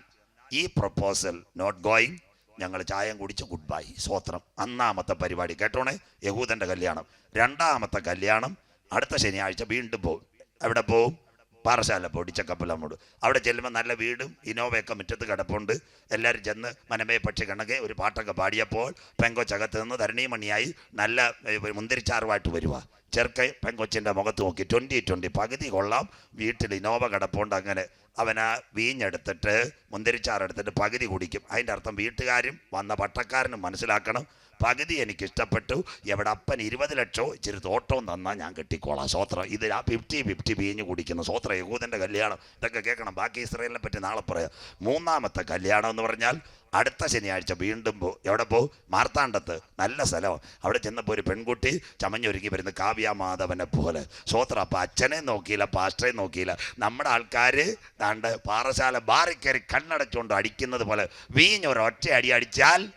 ഈ പ്രപ്പോസൽ നോട്ട് ഗോയിങ് ഞങ്ങൾ ചായം കുടിച്ച് ഗുഡ് ബൈ സ്വോത്രം അന്നാമത്തെ പരിപാടി. കേട്ടോണേ? യഹൂദന്റെ കല്യാണം. രണ്ടാമത്തെ കല്യാണം അടുത്ത ശനിയാഴ്ച വീണ്ടും പോകും എവിടെ പോവും? പാറശാല പൊടിച്ചക്കപ്പലമ്മോട് അവിടെ ചെല്ലുമ്പോൾ നല്ല വീടും ഇനോവയൊക്കെ മുറ്റത്ത് കിടപ്പുണ്ട്. എല്ലാവരും ചെന്ന് മനമേ പക്ഷി കണക്കെ ഒരു പാട്ടൊക്കെ പാടിയപ്പോൾ പെങ്കൊച്ചകത്ത് നിന്ന് ധരണീമണിയായി നല്ല മുന്തിരിച്ചാറുമായിട്ട് വരുക ചെറുക്കൻ പെങ്കൊച്ചിന്റെ മുഖത്ത് നോക്കി ട്വന്റി ട്വന്റി പകുതി കൊള്ളാം. വീട്ടിൽ ഇനോവ കിടപ്പുണ്ട് അങ്ങനെ. അവൻ ആ വീഞ്ഞെടുത്തിട്ട് മുന്തിരിച്ചാറെടുത്തിട്ട് പകുതി കുടിക്കും. അതിന്റെ അർത്ഥം വീട്ടുകാരും വന്ന പട്ടക്കാരനും മനസ്സിലാക്കണം. പകുതി എനിക്ക് ഇഷ്ടപ്പെട്ടു എവിടെ അപ്പൻ ഇരുപത് ലക്ഷവും ഇച്ചിരി തോട്ടവും തന്നാൽ ഞാൻ കെട്ടിക്കോളാം. സോത്ര ഇത് ആ ഫിഫ്റ്റി ഫിഫ്റ്റി വീഞ്ഞ് കുടിക്കുന്ന. സോത്ര യഹൂദന്റെ കല്യാണം ഇതൊക്കെ കേൾക്കണം. ബാക്കി ഇസ്രയേലിനെ പറ്റി നാളെ പറയാം. മൂന്നാമത്തെ കല്യാണം എന്ന് പറഞ്ഞാൽ അടുത്ത ശനിയാഴ്ച വീണ്ടും പോ എവിടെ പോ മാർത്താണ്ടത്ത് നല്ല സ്ഥലം അവിടെ ചെന്നപ്പോൾ ഒരു പെൺകുട്ടി ചമഞ്ഞൊരുങ്ങി വരുന്ന കാവ്യ മാധവനെ പോലെ. സോത്ര അപ്പം അച്ഛനെ നോക്കിയില്ല പാസ്റ്ററെ നോക്കിയില്ല. നമ്മുടെ ആൾക്കാർ ദാണ്ട് പാറശാല ബാറി കയറി കണ്ണടച്ചുകൊണ്ട് അടിക്കുന്നത് പോലെ ഒറ്റ അടി അടിച്ചാൽ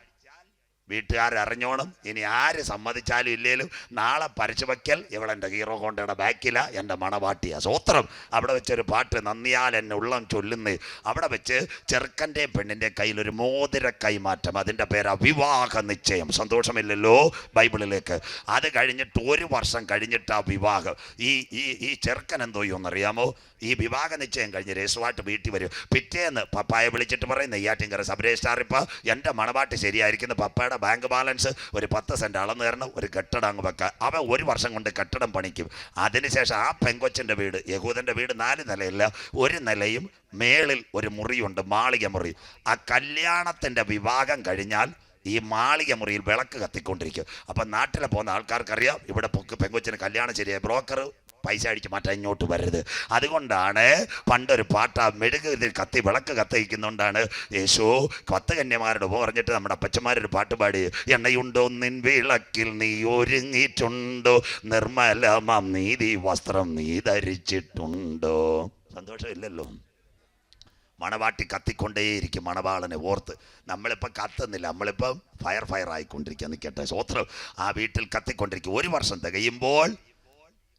വീട്ടുകാരറിഞ്ഞോണം. ഇനി ആര് സമ്മതിച്ചാലും ഇല്ലേലും നാളെ പരിശുവയ്ക്കൽ വയ്ക്കൽ. ഇവളെന്റെ ഹീറോ കൊണ്ടയുടെ ബാക്കില. എന്റെ മണവാട്ടിയ. സ്വോത്രം അവിടെ വെച്ചൊരു പാട്ട് നന്ദിയാൽ എന്നെ ഉള്ളം ചൊല്ലുന്നു. അവിടെ വെച്ച് ചെറുക്കന്റെ പെണ്ണിന്റെ കയ്യിൽ ഒരു മോതിര കൈമാറ്റം. അതിന്റെ പേര് വിവാഹ നിശ്ചയം. സന്തോഷമില്ലല്ലോ ബൈബിളിലേക്ക്. അത് കഴിഞ്ഞിട്ട് ഒരു വർഷം കഴിഞ്ഞിട്ട് ആ വിവാഹം. ഈ ഈ ഈ ചെറുക്കൻ എന്തോ എന്നറിയാമോ ഈ വിവാഹ നിശ്ചയം കഴിഞ്ഞ് രേസുമായിട്ട് വീട്ടിൽ വരും. പിറ്റേന്ന് പപ്പായെ വിളിച്ചിട്ട് പറയും നെയ്യാറ്റിങ്കര ഇപ്പോൾ എന്റെ മണവാട്ടി ശരിയായിരിക്കുന്നു. പപ്പയുടെ ബാങ്ക് ബാലൻസ് ഒരു പത്ത് സെന്റ് അളന്ന് തരണം ഒരു കെട്ടിടം അങ്ങ് വെക്കുക അവൻ ഒരു വർഷം കൊണ്ട് കെട്ടിടം പണിക്കും. അതിനുശേഷം ആ പെങ്കൊച്ചിന്റെ വീട് യഹൂദന്റെ വീട് നാല് നിലയില്ല ഒരു നിലയും മേളിൽ ഒരു മുറിയുണ്ട് മാളിക മുറി. ആ കല്യാണത്തിന്റെ വിവാഹം കഴിഞ്ഞാൽ ഈ മാളിക മുറിയിൽ വിളക്ക് കത്തിക്കൊണ്ടിരിക്കും. അപ്പം നാട്ടിലെ പോകുന്ന ആൾക്കാർക്കറിയാം ഇവിടെ പൊക്ക് പെങ്കൊച്ചിന് കല്യാണം ശരിയായി. ബ്രോക്കർ പൈസ അടിച്ച് മാറ്റാൻ ഇങ്ങോട്ട് വരരുത്. അതുകൊണ്ടാണ് പണ്ടൊരു പാട്ട മെഴുക് ഇതിൽ കത്തി വിളക്ക് കത്തിക്കുന്നുകൊണ്ടാണ് യേശു പത്ത് കന്യമാരുടെ പറഞ്ഞിട്ട് നമ്മുടെ അപ്പച്ചന്മാരൊരു പാട്ട് പാടി എണ്ണയുണ്ടോ നിൻ വിളക്കിൽ നീ ഒരുങ്ങിയിട്ടുണ്ടോ? നിർമ്മലമാം നീതി വസ്ത്രം നീ ധരിച്ചിട്ടുണ്ടോ? സന്തോഷമില്ലല്ലോ. മണവാട്ടി കത്തിക്കൊണ്ടേയിരിക്കും മണവാളനെ ഓർത്ത്. നമ്മളിപ്പോൾ കത്തുന്നില്ല. നമ്മളിപ്പം ഫയർ ഫയർ ആയിക്കൊണ്ടിരിക്കുക നിൽക്കട്ടെ സ്വത്രം ആ വീട്ടിൽ കത്തിക്കൊണ്ടിരിക്കും. ഒരു വർഷം തികയുമ്പോൾ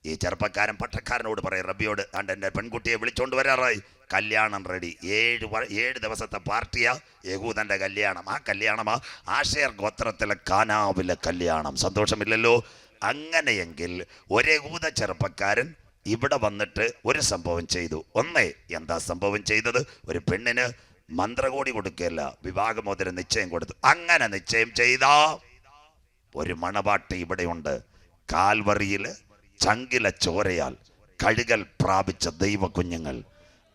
ഈ ചെറുപ്പക്കാരൻ പട്ടക്കാരനോട് പറയും റബിയോട് അണ്ട് എന്റെ പെൺകുട്ടിയെ വിളിച്ചോണ്ട് വരാറായി. കല്യാണം റെഡി ഏഴ് ഏഴ് ദിവസത്തെ പാർട്ടിയാ യഹൂദന്റെ കല്യാണം. ആ കല്യാണമാ ആഷേർ ഗോത്രത്തിലെ കാനാവിലെ കല്യാണം. സന്തോഷമില്ലല്ലോ? അങ്ങനെയെങ്കിൽ ഒരു യഹൂദ ചെറുപ്പക്കാരൻ ഇവിടെ വന്നിട്ട് ഒരു സംഭവം ചെയ്തു. ഒന്നേ എന്താ സംഭവം ചെയ്തത്? ഒരു പെണ്ണിന് മന്ത്രകോടി കൊടുക്കുകയല്ല വിവാഹമോതിരം നിശ്ചയം കൊടുത്തു. അങ്ങനെ നിശ്ചയം ചെയ്ത ഒരു മണവാട്ടി ഇവിടെയുണ്ട്. കാൽവറിയിൽ ചങ്കില ചോരയാൽ കഴുകൽ പ്രാപിച്ച ദൈവ കുഞ്ഞുങ്ങൾ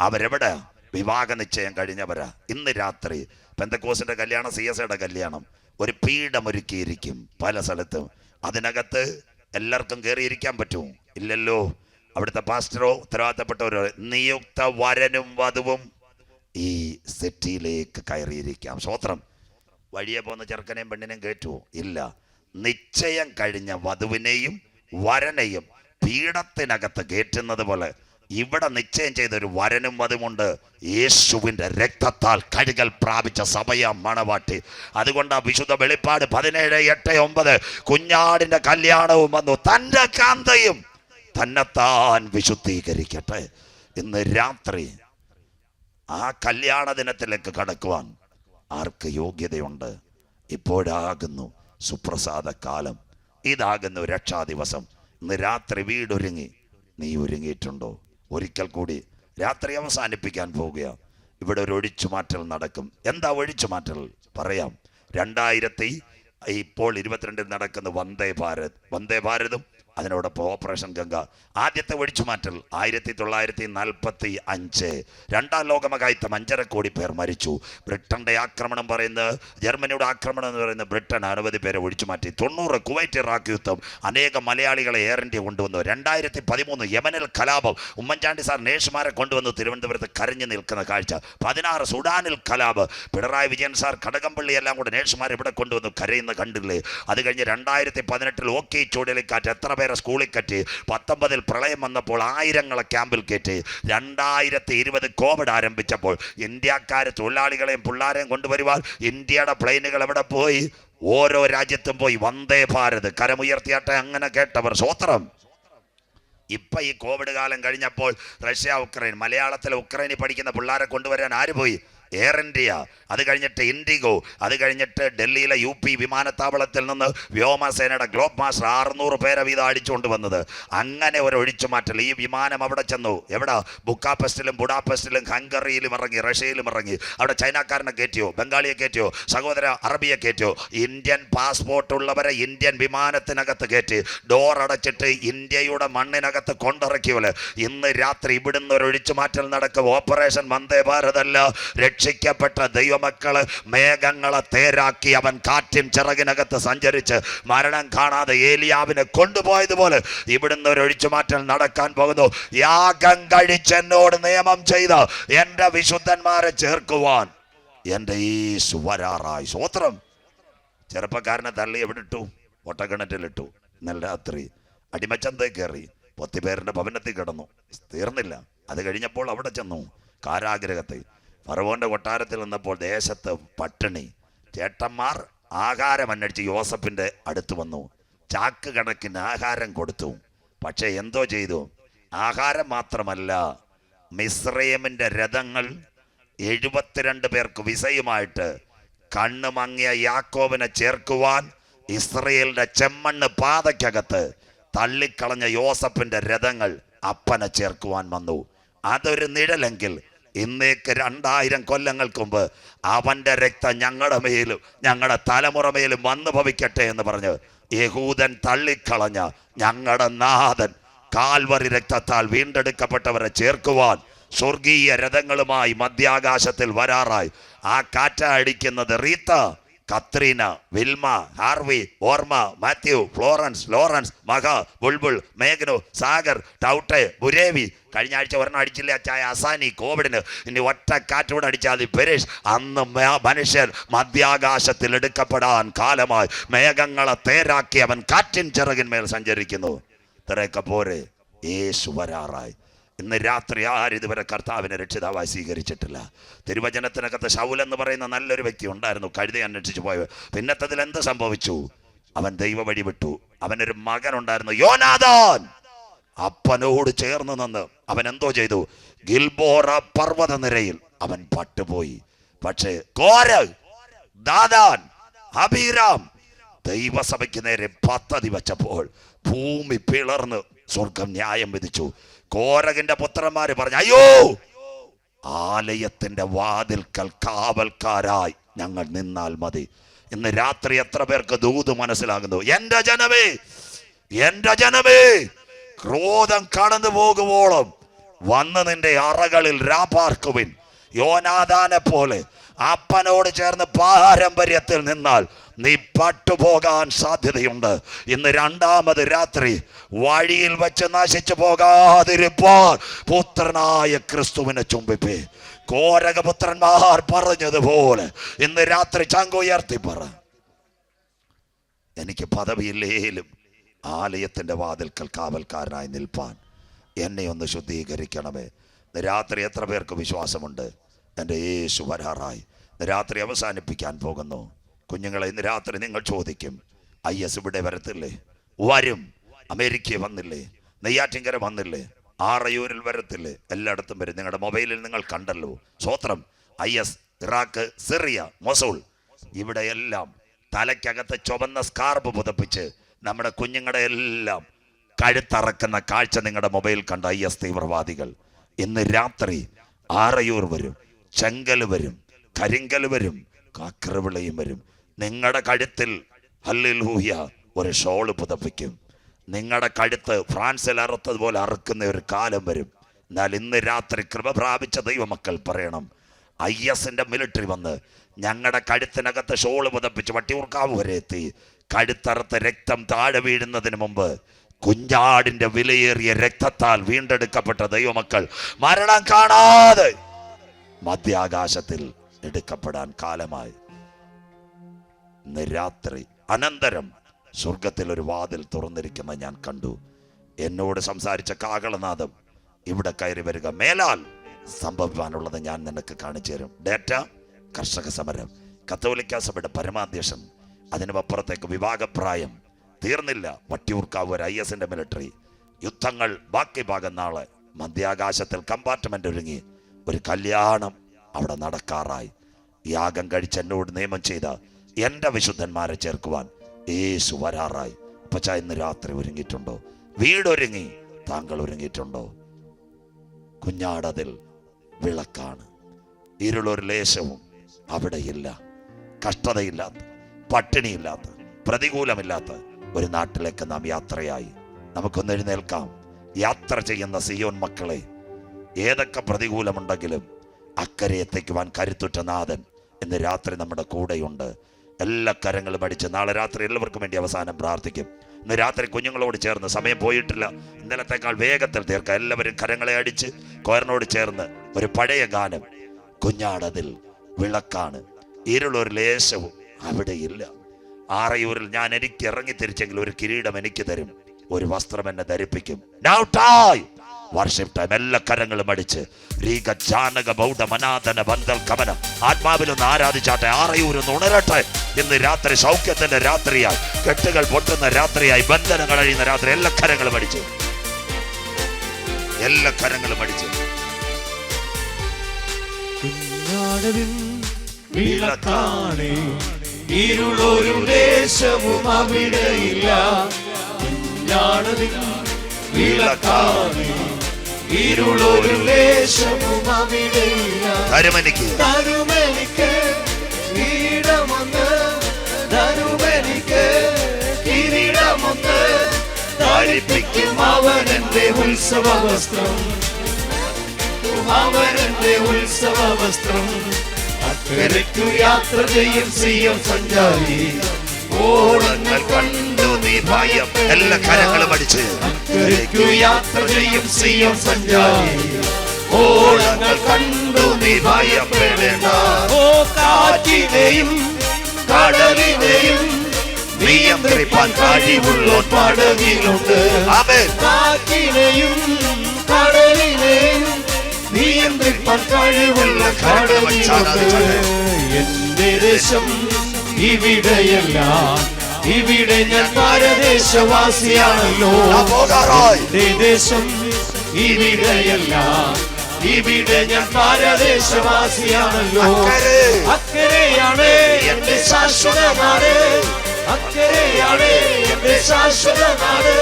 അവരെവിടെ? വിവാഹ നിശ്ചയം കഴിഞ്ഞവരാ. ഇന്ന് രാത്രി പെന്തക്കോസിന്റെ കല്യാണം സി എസ് ഐയുടെ കല്യാണം. ഒരു പീഠമൊരുക്കിയിരിക്കും പല സ്ഥലത്തും. അതിനകത്ത് എല്ലാവർക്കും കയറിയിരിക്കാൻ പറ്റും. ഇല്ലല്ലോ. അവിടുത്തെ പാസ്റ്ററോ ഉത്തരവാദിത്തപ്പെട്ടവരോ നിയുക്ത വരനും വധുവും ഈ സെറ്റിയിലേക്ക് കയറിയിരിക്കാം. സ്വത്രം വഴിയെ പോകുന്ന ചെറുക്കനെയും പെണ്ണിനെയും കയറ്റുമോ ഇല്ല. നിശ്ചയം കഴിഞ്ഞ വധുവിനെയും വരനെയും പീഠത്തിനകത്ത് കയറ്റുന്നത് പോലെ ഇവിടെ നിശ്ചയം ചെയ്ത ഒരു വരനും വധുമുണ്ട് യേശുവിന്റെ രക്തത്താൽ കഴുകൽ പ്രാപിച്ച സഭയ മണവാട്ടി. അതുകൊണ്ട് ആ വിശുദ്ധ വെളിപ്പാട് പതിനേഴ് എട്ട് ഒമ്പത് കുഞ്ഞാടിന്റെ കല്യാണവും വന്നു. തന്റെ കാന്തയും തന്നെത്താൻ വിശുദ്ധീകരിക്കട്ടെ. ഇന്ന് രാത്രി ആ കല്യാണ ദിനത്തിലേക്ക് കടക്കുവാൻ ആർക്ക് യോഗ്യതയുണ്ട്? ഇപ്പോഴാകുന്നു സുപ്രസാദ കാലം. ഇതാകുന്നു രക്ഷാ ദിവസം ഇന്ന് രാത്രി വീടൊരുങ്ങി. നീ ഒരുങ്ങിയിട്ടുണ്ടോ? ഒരിക്കൽ കൂടി രാത്രി അവസാനിപ്പിക്കാൻ പോവുക ഇവിടെ ഒരു ഒഴിച്ചുമാറ്റൽ നടക്കും. എന്താ ഒഴിച്ചുമാറ്റൽ? പറയാം. രണ്ടായിരത്തി ഇപ്പോൾ ഇരുപത്തിരണ്ടിൽ നടക്കുന്ന വന്ദേ ഭാരത്. വന്ദേ ഭാരതും അതിനോടൊപ്പം ഓപ്പറേഷൻ ഗംഗ ആദ്യത്തെ ഒഴിച്ചുമാറ്റൽ ആയിരത്തി തൊള്ളായിരത്തി നാൽപ്പത്തി അഞ്ച് രണ്ടാം ലോകമകായത്തം അഞ്ചര കോടി പേർ മരിച്ചു. ബ്രിട്ടന്റെ ആക്രമണം പറയുന്നത് ജർമ്മനിയുടെ ആക്രമണം എന്ന് പറയുന്നത് ബ്രിട്ടൻ അനവധി പേരെ ഒഴിച്ചു മാറ്റി. തൊണ്ണൂറ് കുവൈറ്റ് ഇറാഖ് യുദ്ധം അനേകം മലയാളികളെ എയർ ഇന്ത്യ കൊണ്ടുവന്നു. രണ്ടായിരത്തി പതിമൂന്ന് യമനിൽ കലാപം. ഉമ്മൻചാണ്ടി സാർ നേഴ്സുമാരെ കൊണ്ടുവന്ന് തിരുവനന്തപുരത്ത് കരഞ്ഞു നിൽക്കുന്ന കാഴ്ച. പതിനാറ് സുഡാനിൽ കലാപ്. പിണറായി വിജയൻ സാർ കടകംപള്ളി എല്ലാം കൂടെ നേഴ്സുമാരെ ഇവിടെ കൊണ്ടുവന്നു കരയുന്ന കണ്ടില്ലേ? അത് കഴിഞ്ഞ് രണ്ടായിരത്തി പതിനെട്ടിൽ ഓക്കെ ചുഴലിക്കാറ്റ്. എത്ര പേരെ സ്കൂളിൽ കയറ്റി പത്തൊമ്പതിൽ പ്രളയം വന്നപ്പോൾ ആയിരങ്ങളെ ക്യാമ്പിൽ കയറ്റി. രണ്ടായിരത്തി ഇരുപത് കോവിഡ് ആരംഭിച്ചപ്പോൾ ഇന്ത്യക്കാർ തൊഴിലാളികളെയും പിള്ളാരെയും കൊണ്ടുവരുവാൻ ഇന്ത്യയുടെ പ്ലെയിനുകൾ എവിടെ പോയി? ഓരോ രാജ്യത്തും പോയി. വന്ദേ ഭാരത്. കരമുയർത്തിയാട്ടെ അങ്ങനെ കേട്ടവർ. സ്വോത്രം. ഇപ്പം ഈ കോവിഡ് കാലം കഴിഞ്ഞപ്പോൾ റഷ്യ ഉക്രൈൻ മലയാളത്തിലെ ഉക്രൈനിൽ പഠിക്കുന്ന പിള്ളേരെ കൊണ്ടുവരാൻ ആര് പോയി? എയർ ഇന്ത്യ അത് കഴിഞ്ഞിട്ട് ഇൻഡിഗോ അത് കഴിഞ്ഞിട്ട് ഡൽഹിയിലെ യു പി വിമാനത്താവളത്തിൽ നിന്ന് വ്യോമസേനയുടെ ഗ്ലോബ് മാസ്റ്റർ അറുന്നൂറ് പേരെ വീതം അടിച്ചുകൊണ്ട് വന്നത്. അങ്ങനെ ഒരു ഒഴിച്ചു മാറ്റൽ ഈ വിമാനം അവിടെ ചെന്നു. എവിടെ? ബുക്കാപെസ്റ്റിലും ബുഡാപെസ്റ്റിലും ഹംഗറിയിലും ഇറങ്ങി റഷ്യയിലും ഇറങ്ങി. അവിടെ ചൈനക്കാരനെ കയറ്റിയോ? ബംഗാളിയെ കയറ്റിയോ? സഹോദര അറബിയെ കയറ്റിയോ? ഇന്ത്യൻ പാസ്പോർട്ട് ഉള്ളവരെ ഇന്ത്യൻ വിമാനത്തിനകത്ത് കയറ്റി. ഡോർ അടച്ചിട്ട് ഇന്ത്യയുടെ മണ്ണിനകത്ത് കൊണ്ടിറക്കിയോലെ ഇന്ന് രാത്രി ഇവിടുന്ന് ഒരു ഒഴിച്ചു മാറ്റൽ നടക്കും. ഓപ്പറേഷൻ വന്ദേ ഭാരത് അല്ല. രക്ഷിക്കപ്പെട്ട ദൈവമക്കൾ മേഘങ്ങളെ തേരാക്കി അവൻ കാറ്റും ചിറകിനകത്ത് സഞ്ചരിച്ച് മരണം കാണാതെ ഏലിയാവിനെ കൊണ്ടുപോയതുപോലെ ഇവിടുന്ന് ഒരു ഒഴിച്ചുമാറ്റൽ നടക്കാൻ പോകുന്നു. യാഗം കഴിച്ചെന്നോട് നിയമം ചെയ്ത് എന്റെ വിശുദ്ധന്മാരെ ചേർക്കുവാൻ. എന്റെ ഈ സുവരാറായി സ്വോത്രം ചെറുപ്പക്കാരനെ തള്ളി എവിടെ ഇട്ടു? ഒട്ടക്കിണറ്റിലിട്ടു ഇന്നലെ രാത്രി അടിമച്ചന്തേ കയറി പത്തിപേരുടെ ഭവനത്തിൽ കിടന്നു. തീർന്നില്ല. അത് കഴിഞ്ഞപ്പോൾ അവിടെ ചെന്നു. കാരാഗ്രഹത്തിൽ. ഫറവോന്റെ കൊട്ടാരത്തിൽ നിന്നപ്പോൾ ദേശത്ത് പട്ടിണി. ചേട്ടന്മാർ ആഹാരം അന്വേഷിച്ച് യോസഫിന്റെ അടുത്ത് വന്നു. ചാക്ക് കണക്കിന് ആഹാരം കൊടുത്തു. പക്ഷെ എന്തോ ചെയ്തു? ആഹാരം മാത്രമല്ല മിസ്രൈമിന്റെ രഥങ്ങൾ എഴുപത്തിരണ്ട് പേർക്ക് വിസയുമായിട്ട് കണ്ണു മങ്ങിയ യാക്കോബിനെ ചേർക്കുവാൻ ഇസ്രയേലിന്റെ ചെമ്മണ്ണ് പാതയ്ക്കകത്ത് തള്ളിക്കളഞ്ഞ യോസഫിന്റെ രഥങ്ങൾ അപ്പനെ ചേർക്കുവാൻ വന്നു. അതൊരു നിഴലെങ്കിൽ ഇന്നേക്ക് രണ്ടായിരം കൊല്ലങ്ങൾക്ക് മുമ്പ് അവന്റെ രക്തം ഞങ്ങളുടെ മേലും ഞങ്ങളുടെ തലമുറ മേലും വന്നു ഭവിക്കട്ടെ എന്ന് പറഞ്ഞ് യഹൂദൻ തള്ളിക്കളഞ്ഞ ഞങ്ങളുടെ നാഥൻ കാൽവറി രക്തത്താൽ വീണ്ടെടുക്കപ്പെട്ടവരെ ചേർക്കുവാൻ സ്വർഗീയ രഥങ്ങളുമായി മധ്യാകാശത്തിൽ വരാറായി. ആ കാറ്റ അടിക്കുന്നത് റീത്ത. കത്രീന വിൽമ ഹാർവി ഓർമ Matthew Florence Lawrence Maha Bulbul Mekunu Sagar ടൗട്ടെ Burevi. കഴിഞ്ഞ ആഴ്ച ഒരെണ്ണം അടിച്ചില്ല ചായ അസാനി കോവിഡിന്. ഇനി ഒറ്റ കാറ്റൂടെ അടിച്ചാൽ പെരേഷ് അന്ന് മനുഷ്യർ മധ്യാകാശത്തിൽ എടുക്കപ്പെടാൻ കാലമായി. മേഘങ്ങളെ തേരാക്കി അവൻ കാറ്റിൻ ചിറകിന്മേൽ സഞ്ചരിക്കുന്നു. ഇത്രയൊക്കെ പോരെ. യേശു വരാറായി. ഇന്ന് രാത്രി ആരും ഇതുവരെ കർത്താവിനെ രക്ഷിതാവായി സ്വീകരിച്ചിട്ടില്ല. തിരുവചനത്തിനകത്ത് ശൗൽ എന്ന് പറയുന്ന നല്ലൊരു വ്യക്തി ഉണ്ടായിരുന്നു. കഴുതി അന്വേഷിച്ചു പോയത് പിന്നത്തതിൽ എന്ത് സംഭവിച്ചു? അവൻ ദൈവ വഴി വിട്ടു. അവനൊരു മകൻ ഉണ്ടായിരുന്നു യോനാദാൻ അപ്പനോട് ചേർന്ന് നിന്ന് അവൻ എന്തോ ചെയ്തു? ഗിൽബോറ പർവത നിരയിൽ അവൻ പട്ടുപോയി. പക്ഷേ കോര ദാദാൻ അഭിരാം ദൈവസഭയ്ക്ക് നേരെ പദ്ധതി വച്ചപ്പോൾ ഭൂമി പിളർന്ന് സ്വർഗം ന്യായം വിധിച്ചു. കോരകിന്റെ പുത്രന്മാര് പറഞ്ഞു അയ്യോ ആലയത്തിന്റെ വാതിൽക്കൽ കാവൽക്കാരായി ഞങ്ങൾ നിന്നാൽ മതി. ഇന്ന് രാത്രി എത്ര പേർക്ക് ദൂത് മനസ്സിലാകുന്നു? എന്റെ ജനമേ എന്റെ ജനമേ ക്രോധം കടന്നു പോകുവോളം വന്ന് നിന്റെ അറകളിൽ രാപാർക്കുവിൻ. യോനാദാനെ പോലെ അപ്പനോട് ചേർന്ന് പാരമ്പര്യത്തിൽ നിന്നാൽ നീ പട്ടുപോകാൻ സാധ്യതയുണ്ട്. ഇന്ന് രണ്ടാമത് രാത്രി വഴിയിൽ വെച്ച് നശിച്ചു പോകാതിരിപ്പാൻ പുത്രനായ ക്രിസ്തുവിനെ ചുംബിപ്പേ. കോരകപുത്രന്മാർ പറഞ്ഞതുപോലെ ഇന്ന് രാത്രി ചങ്കുയർത്തി പറ. എനിക്ക് പദവിയില്ലേലും ആലയത്തിന്റെ വാതിൽക്കൽ കാവൽക്കാരനായി നിൽപ്പാൻ എന്നെ ഒന്ന് ശുദ്ധീകരിക്കണമേ. രാത്രി എത്ര പേർക്ക് വിശ്വാസമുണ്ട്? എന്റെ യേശു വരാറായി. രാത്രി അവസാനിപ്പിക്കാൻ പോകുന്നു. കുഞ്ഞുങ്ങളെ ഇന്ന് രാത്രി നിങ്ങൾ ചോദിക്കും ഐ എസ് ഇവിടെ വരത്തില്ലേ? വരും. അമേരിക്കയിൽ വന്നില്ലേ? നെയ്യാറ്റിങ്കര വന്നില്ലേ? ആറയൂരിൽ വരത്തില്ലേ? എല്ലായിടത്തും വരും. നിങ്ങളുടെ മൊബൈലിൽ നിങ്ങൾ കണ്ടല്ലോ. സ്വത്രം. I S Iraq Syria Mosul. ഇവിടെയെല്ലാം തലയ്ക്കകത്ത് ചുവന്ന സ്കാർബ് പുതപ്പിച്ച് നമ്മുടെ കുഞ്ഞുങ്ങളുടെ എല്ലാം കഴുത്തറക്കുന്ന കാഴ്ച നിങ്ങളുടെ മൊബൈൽ കണ്ട ഐ എസ് തീവ്രവാദികൾ. ഇന്ന് രാത്രി ആറയൂർ വരും. ചെങ്കൽ വരും. കരിങ്കൽ വരും. കാക്കറവിളയും വരും. നിങ്ങളുടെ കഴുത്തിൽ ഹല്ലേലൂയ ഒരു ഷോൾ പുതപ്പിക്കും. നിങ്ങളുടെ കഴുത്ത് ഫ്രാൻസിൽ അറുത്തതുപോലെ അറുക്കുന്ന ഒരു കാലം വരും. എന്നാൽ ഇന്ന് രാത്രി കൃപ പ്രാപിച്ച ദൈവമക്കൾ പറയണം ഐ എസിന്റെ മിലിറ്ററി വന്ന് ഞങ്ങളുടെ കഴുത്തിനകത്ത് ഷോൾ പുതപ്പിച്ച് വട്ടിയൂർക്കാവ് വരെ എത്തി. കഴുത്തറുത്ത് രക്തം താഴെ വീഴുന്നതിന് മുമ്പ് കുഞ്ഞാടിന്റെ വിലയേറിയ രക്തത്താൽ വീണ്ടെടുക്കപ്പെട്ട ദൈവമക്കൾ മരണം കാണാതെ മധ്യാകാശത്തിൽ എടുക്കപ്പെടാൻ കാലമായി. ഇന്ന് രാത്രി അനന്തരം സ്വർഗത്തിൽ ഒരു വാതിൽ തുറന്നിരിക്കുന്ന ഞാൻ കണ്ടു. എന്നോട് സംസാരിച്ച കാകളനാഥം ഇവിടെ കയറി വരിക. മേലാൽ സംഭവിക്കാനുള്ളത് ഞാൻ നിനക്ക് കാണിച്ചു തരും. ഡേറ്റ കർഷക സമരം കത്തോലിക്ക സഭയുടെ പരമാധ്യക്ഷൻ അതിനുമപ്പുറത്തേക്ക് വിവാഹപ്രായം തീർന്നില്ല. വട്ടിയൂർക്കാവ് ഒരു ഐ എസിന്റെ മിലിറ്ററി. യുദ്ധങ്ങൾ ബാക്കി ഭാഗം നാളെ മധ്യാകാശത്തിൽ കമ്പാർട്ട്മെന്റ് ഒരുങ്ങി. ഒരു കല്യാണം അവിടെ നടക്കാറായി. യാഗം കഴിച്ച് എന്നോട് നിയമം ചെയ്ത എന്റെ വിശുദ്ധന്മാരെ ചേർക്കുവാൻ യേശു വരാറായി. അപ്പച്ച ഇന്ന് രാത്രി ഒരുങ്ങിയിട്ടുണ്ടോ? വീടൊരുങ്ങി താങ്കൾ ഒരുങ്ങിയിട്ടുണ്ടോ? കുഞ്ഞാടതിൽ വിളക്കാണ്. ഇരുളൊരു ലേശവും അവിടെയില്ല. കഷ്ടതയില്ലാത്ത പട്ടിണിയില്ലാത്ത പ്രതികൂലമില്ലാത്ത ഒരു നാട്ടിലേക്ക് നാം യാത്രയായി. നമുക്കൊന്ന് എഴുന്നേൽക്കാം. യാത്ര ചെയ്യുന്ന സിയോൻ മക്കളെ ഏതൊക്കെ പ്രതികൂലമുണ്ടെങ്കിലും അക്കരെ എത്തിക്കുവാൻ കരുത്തുറ്റ നാഥൻ ഇന്ന് രാത്രി നമ്മുടെ കൂടെയുണ്ട്. എല്ലാ കരങ്ങളും അടിച്ച് നാളെ രാത്രി എല്ലാവർക്കും വേണ്ടി അവസാനം പ്രാർത്ഥിക്കും. ഇന്ന് രാത്രി കുഞ്ഞുങ്ങളോട് ചേർന്ന് സമയം പോയിട്ടില്ല. ഇന്നലത്തേക്കാൾ വേഗത്തിൽ തീർക്കാം. എല്ലാവരും കരങ്ങളെ അടിച്ച് കോയറിനോട് ചേർന്ന് ഒരു പഴയ ഗാനം. കുഞ്ഞാടതിൽ വിളക്കാണ്. ഇരുളൊരു ലേശവും അവിടെയില്ല ആറയൂരിൽ ഞാൻ എനിക്ക് ഇറങ്ങി തിരിച്ചെങ്കിൽ ഒരു കിരീടം എനിക്ക് തരും. ഒരു വസ്ത്രം എന്നെ ധരിപ്പിക്കും. വർഷിപ്പ് ടൈം എല്ലാ കരങ്ങളും അടിച്ച്. രീക ജാനക ബൗദ്ധ മനാതന ബന്ധൽ കമന. ആത്മാവിലൊന്ന് ആരാധിച്ചാട്ടെ ആറയൂരൊന്ന് ഉണരട്ടെ ഇന്ന് രാത്രി സൗഖ്യത്തിന്റെ രാത്രിയായി കെട്ടുകൾ പൊട്ടുന്ന രാത്രിയായി ബന്ധനങ്ങൾ അഴിയുന്ന രാത്രി എല്ലാ കരങ്ങളും അടിച്ച്. എല്ലാ കരങ്ങളും അടിച്ച്.
ഇരുളൊരു ദേശവും അവിടെയില്ല വിളക്കാണ്. ഇരുളൊരു ദേശവും അവിടെയില്ല.
കരുമനിക്ക്
തരുമെനിക്ക് കിരീടമൊന്ന് തരുമെനിക്ക് കിരീടമൊന്ന്. ധരിപ്പിക്കും അവൻ എന്റെ ഉത്സവ വസ്ത്രം അവനെന്റെ ഉത്സവ വസ്ത്രം അക്കരയ്ക്കു യാത്ര ചെയ്യും സിയം സഞ്ചാരി. ഓളങ്ങൾ കണ്ടു നീ ഭയം.
എല്ലാ കരങ്ങളും അടിച്ച്.
യാത്ര ചെയ്യും സിയം സഞ്ചാരി. ഓളങ്ങൾ കണ്ടു നീ ഭയപ്പെടേണ്ട ഓ കാറ്റിനെയും കടലിനെയും നിയന്ത്രിപ്പാൻ കഴിവുള്ളോൻ പടകിലുണ്ട്
ആമേൻ.
കാറ്റിനെയും കടലിനെയും നിയന്ത്രിപ്പാൻ കഴിവുള്ള കടലിലുണ്ട് എന്റെ ദേശം ഇവിടെയല്ല ഇവിടെ ഞാൻ എന്റെ ദേശം ഇവിടെയല്ല ഇവിടെ ഞാൻ പരദേശവാസിയാണല്ലോ.
അക്കരെ.
അക്കരെയാണ് എന്റെ ശാശ്വതനാട് അക്കരെയാണ് എന്റെ ശാശ്വതനാട്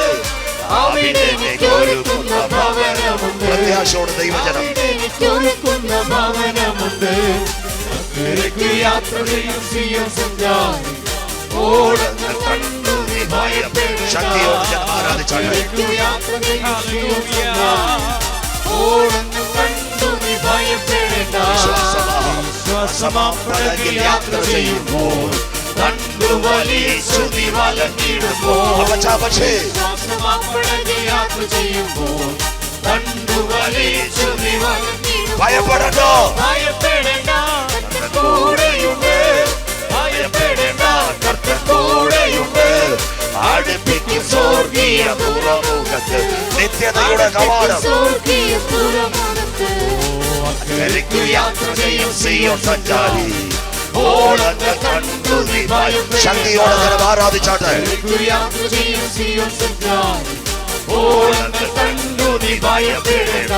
അവിടെ എനിക്കൊരുക്കുന്ന ഭവനമുണ്ട്.
പ്രത്യാശയോടെ ദൈവജനം.
അവിടെ എനിക്കൊരുക്കുന്ന ഭവനമുണ്ട്. അക്കരയ്ക്ക് യാത്ര ചെയ്യും സിയം സഞ്ചാരി ഓടങ്ങൾ കണ്ടു നീ
ആരാധിച്ചാട്ടെ
അക്കരയ്ക്ക് യാത്ര ചെയ്യും സിയം സഞ്ചാരി ഓടങ്ങൾ കണ്ടു നീ ഭയപ്പെടേണ്ട ശ്വാസമാപ്പടകിൽ യാത്ര ചെയ്യുമ്പോൾ കണ്ടു വലിച്ചു നീ വലഞ്ഞിടുമ്പോൾ
അപ്പച്ചാ പക്ഷേ
യാത്ര ചെയ്യുമ്പോൾ ഭയപ്പെടേണ്ട. കൂടെയുണ്ട്. ഭയപ്പെടേണ്ട കർത്തൻ കൂടെയുണ്ട്. അടുപ്പിക്കും സ്വർഗീയ തുറമുഖത്ത്
നിത്യതയുടെ കവാടം.
സ്വർഗീയ പുറമുഖത്ത്
അക്കരയ്ക്കു യാത്ര ചെയ്യും സിയോ സഞ്ചാരി.
ശക്തിയോടെ ജനം ആരാധിച്ചാട്ടെ.
യാത്ര ചെയ്യും സിയോ സഞ്ചാരി. ഓളങ്ങൾ കണ്ടു നീ ഭയപ്പെടേണ്ട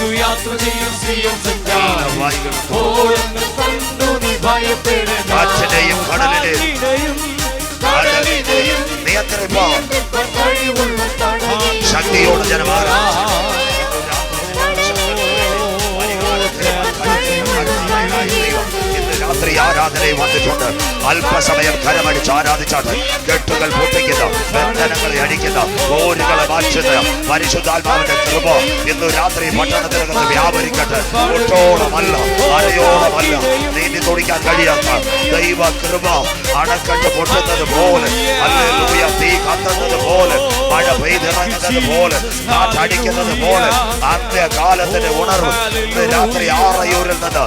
അക്കരയ്ക്കു യാത്ര ചെയ്യും സിയോ സഞ്ചാരി ഓളങ്ങൾ കണ്ടു നീ ഭയപ്പെടേണ്ട
കാറ്റിനെയും കടലിനെയും
കടലിനെയും
നിയന്ത്രിപ്പാൻ ശക്തിയോടെ ജനം ആരാധിച്ചാട്ടെ ഇന്ന് രാത്രി ആരാധനയിൽ വന്നിട്ടുണ്ട്. അല്പസമയം കരമടിച്ച് ആരാധിച്ചാണ് കെട്ടുകൾ പൊട്ടിക്കുന്ന ബന്ധനങ്ങളെ അടിക്കുന്ന ഓരുകളെ മാറ്റുന്ന പരിശുദ്ധാത്മാവിന്റെ കൃപ ഇന്ന് രാത്രി പട്ടണത്തിനകത്ത് വ്യാപരിക്കട്ടെ. ഒട്ടോളമല്ല അരയോളമല്ല. നീന്തി തുടിക്കാൻ കഴിയാത്ത ദൈവ കൃപ അണക്കെട്ട് പൊട്ടുന്നത് പോലെ അല്ലേലൂയ തീ കത്തുന്നത് പോലെ മഴ പെയ്തിറങ്ങുന്നത് പോലെ കാറ്റടിക്കുന്നത് പോലെ അന്ത്യകാലത്തിന്റെ ഉണർവ് ഇന്ന് രാത്രി ആറയൂരിൽ നിന്ന്